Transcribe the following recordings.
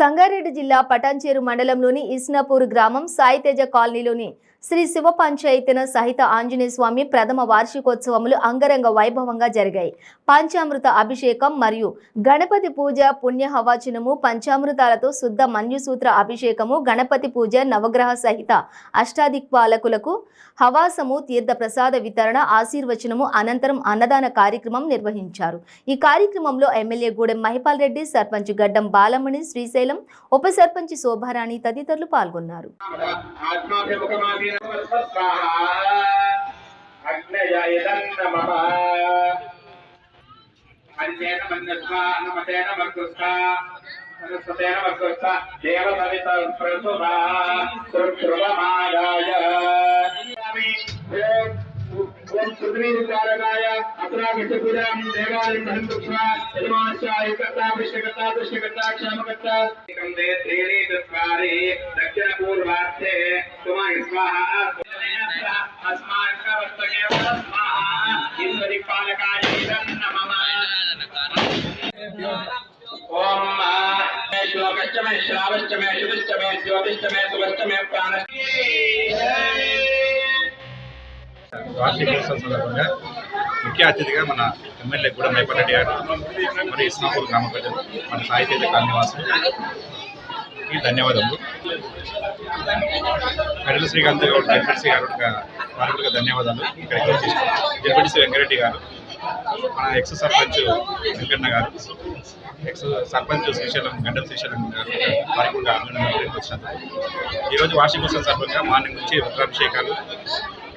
సంగారెడ్డి జిల్లా పటాన్చేరు మండలంలోని ఇస్నాపూర్ గ్రామం సాయితేజ కాలనీలోని శ్రీ శివ పంచాయతన సహిత ఆంజనేయ స్వామి ప్రథమ వార్షికోత్సవములు అంగరంగ వైభవంగా జరిగాయి. పంచామృత అభిషేకం మరియు గణపతి పూజ పుణ్య హవాచనము పంచామృతాలతో శుద్ధ మన్యుసూత్ర అభిషేకము గణపతి పూజ నవగ్రహ సహిత అష్టాదిక్పాలకులకు హవాసము తీర్థ ప్రసాద వితరణ ఆశీర్వచనము అనంతరం అన్నదాన కార్యక్రమం నిర్వహించారు. ఈ కార్యక్రమంలో ఎమ్మెల్యే గూడెం మహిపాల్ రెడ్డి సర్పంచ్ గడ్డం బాలమణి శ్రీశైలం ఉప సర్పంచ్ శోభారాణి తదితరులు పాల్గొన్నారు. దేవ సవిత అగ్నయ సుక్షుభ మాయాయ तन्पृथ्वीकाराय अपराघटपुरं देवालयं परन्तुक्ष्मा यजमानश्चा एकर्ता विष्णकर्ता कृष्णकर्ता क्षामकर्ता। एकं दे त्रीणि चत्वारि दक्षिणपूर्वार्थे कुमारि स्वाहा। अस्माकवर्तये स्वाहा। इन्द्रिपालकाय इदं नमः। ओम श्लोकश्च मे श्रावश्च मे शुभश्च मे ज्योतिश्च मे सुभश्च मे प्राणश्च। వార్షికోత్సవం సందర్భంగా ముఖ్య అతిథిగా మన ఎమ్మెల్యే కూడా మైపరెడ్డి గారు మరి ఇస్నాపూర్ గ్రామ ప్రజలు మన సాహిత్య కాలనివాసులకి ధన్యవాదములు. కడల శ్రీకాంత్ గౌడ్ జడ్పీసీ గారు వారికి ధన్యవాదాలు ఇక్కడికి వచ్చి జడ్పీసీ వెంకరెడ్డి గారు మన ఎక్స్ సర్పంచ్ వెంకన్న గారు ఎక్స్ సర్పంచ్ శ్రీశైలం గండల శ్రీశైలం గారు వారికి కూడా అభినందనలు వచ్చాను ఈరోజు వార్షికోత్సవం సందర్భంగా మార్నింగ్ నుంచి రుద్రాభిషేకాలు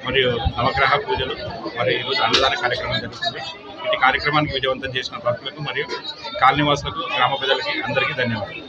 మరియు నవగ్రహ పూజలు మరియు ఈరోజు అన్నదాన కార్యక్రమం జరుగుతుంది. ఈ కార్యక్రమానికి విజయవంతం చేసిన భక్తులకు మరియు కాలనీవాసులకు గ్రామ ప్రజలకి అందరికీ ధన్యవాదాలు.